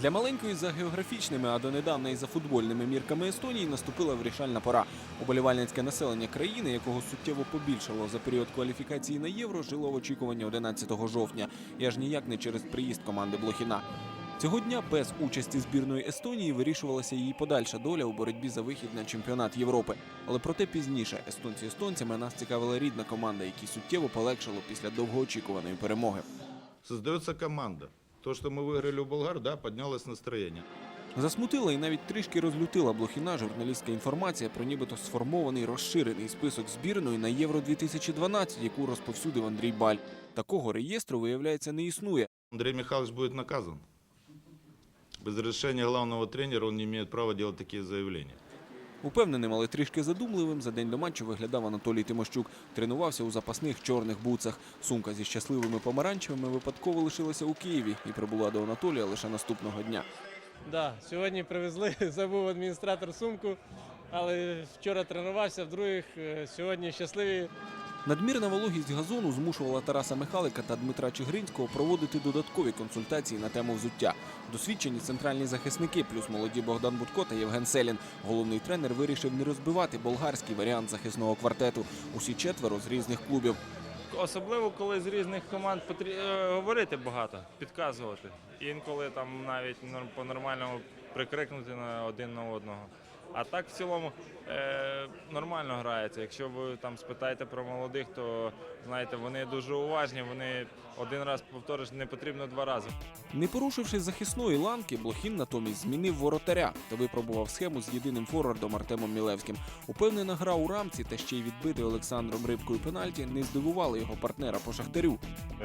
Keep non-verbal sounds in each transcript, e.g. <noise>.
Для маленької за географічними, а донедавна і за футбольними мірками Естонії наступила вирішальна пора. Уболівальницьке населення країни, якого суттєво побільшало за період кваліфікації на євро, жило в очікуванні 11 жовтня. І аж ніяк не через приїзд команди Блохіна. Цього дня без участі збірної Естонії вирішувалася її подальша доля у боротьбі за вихід на чемпіонат Європи. Але проте пізніше естонці естонцями нас цікавила рідна команда, якій суттєво полегшило після довгоочікуваної перемоги. Создается команда. То, что мы выиграли у болгар, да, поднялось настроение. Засмутила і навіть трішки розлютила Блохіна журналістська інформація про нібито сформований розширений список збірної на Євро 2012, яку розповсюдив Андрій Баль. Такого реєстру, виявляється, не існує. Андрей Михайлович будет наказан. Без разрешения главного тренера он не имеет права делать такие заявления. Упевненим, але трішки задумливим, за день до матчу виглядав Анатолій Тимощук. Тренувався у запасних чорних буцах. Сумка зі щасливими помаранчевими випадково лишилася у Києві і прибула до Анатолія лише наступного дня. Да, сьогодні привезли, <laughs> забув адміністратор сумку, але вчора тренувався, в других е, сьогодні щасливі. Надмірна вологість газону змушувала Тараса Михалика та Дмитра Чигринського проводити додаткові консультації на тему взуття. Досвідчені центральні захисники, плюс молоді Богдан Будко та Євген Селін. Головний тренер вирішив не розбивати болгарський варіант захисного квартету. Усі четверо з різних клубів. Особливо, коли з різних команд потрі... е, говорити багато, підказувати. Інколи там навіть норм- по-нормальному прикрикнути на один на одного. А так в цілому е, нормально грається. Якщо ви там спитаєте про молодих, то знаєте, вони дуже уважні, вони один раз повториш, не потрібно два рази. Не порушивши захисної ланки, Блохін натомість змінив воротаря та випробував схему з єдиним форвардом Артемом Мілевським. Упевнена гра у рамці та ще й відбитий Олександром Рибкою пенальті не здивували його партнера по шахтарю.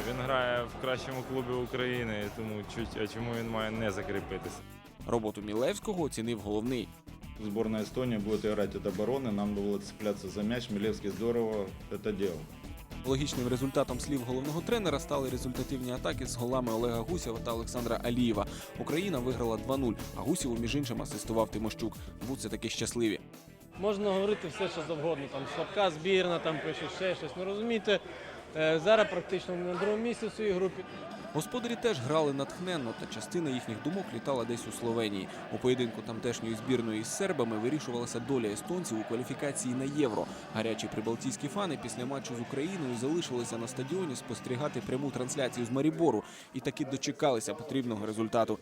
Він грає в кращому клубі України, тому чуть, а чому він має не закріпитися? Роботу Мілевського оцінив головний. Сборная Эстонии будет играть от обороны, нам было цепляться за мяч. Милевский здорово это делал. Логічним результатом слів головного тренера стали результативні атаки з голами Олега Гусєва та Олександра Алієва. Україна виграла 2-0, а Гусєву між іншим асистував Тимощук. Будьте таки щасливі. Можна говорити все, що завгодно. Там слабка збірна, там пишуть ще щось. Ну розумієте, е, зараз практично на другому місці в своїй групі. Господарі теж грали натхненно, та частина їхніх думок літала десь у Словенії. У поєдинку тамтешньої збірної з сербами вирішувалася доля естонців у кваліфікації на євро. Гарячі прибалтійські фани після матчу з Україною залишилися на стадіоні спостерігати пряму трансляцію з Марібору і таки дочекалися потрібного результату.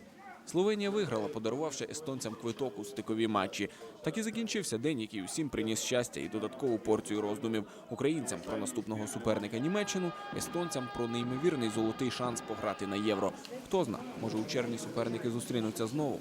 Словенія виграла, подарувавши естонцям квиток у стикові матчі. Так і закінчився день, який усім приніс щастя і додаткову порцію роздумів. Українцям про наступного суперника Німеччину, естонцям про неймовірний золотий шанс пограти на євро. Хто зна, може у червні суперники зустрінуться знову.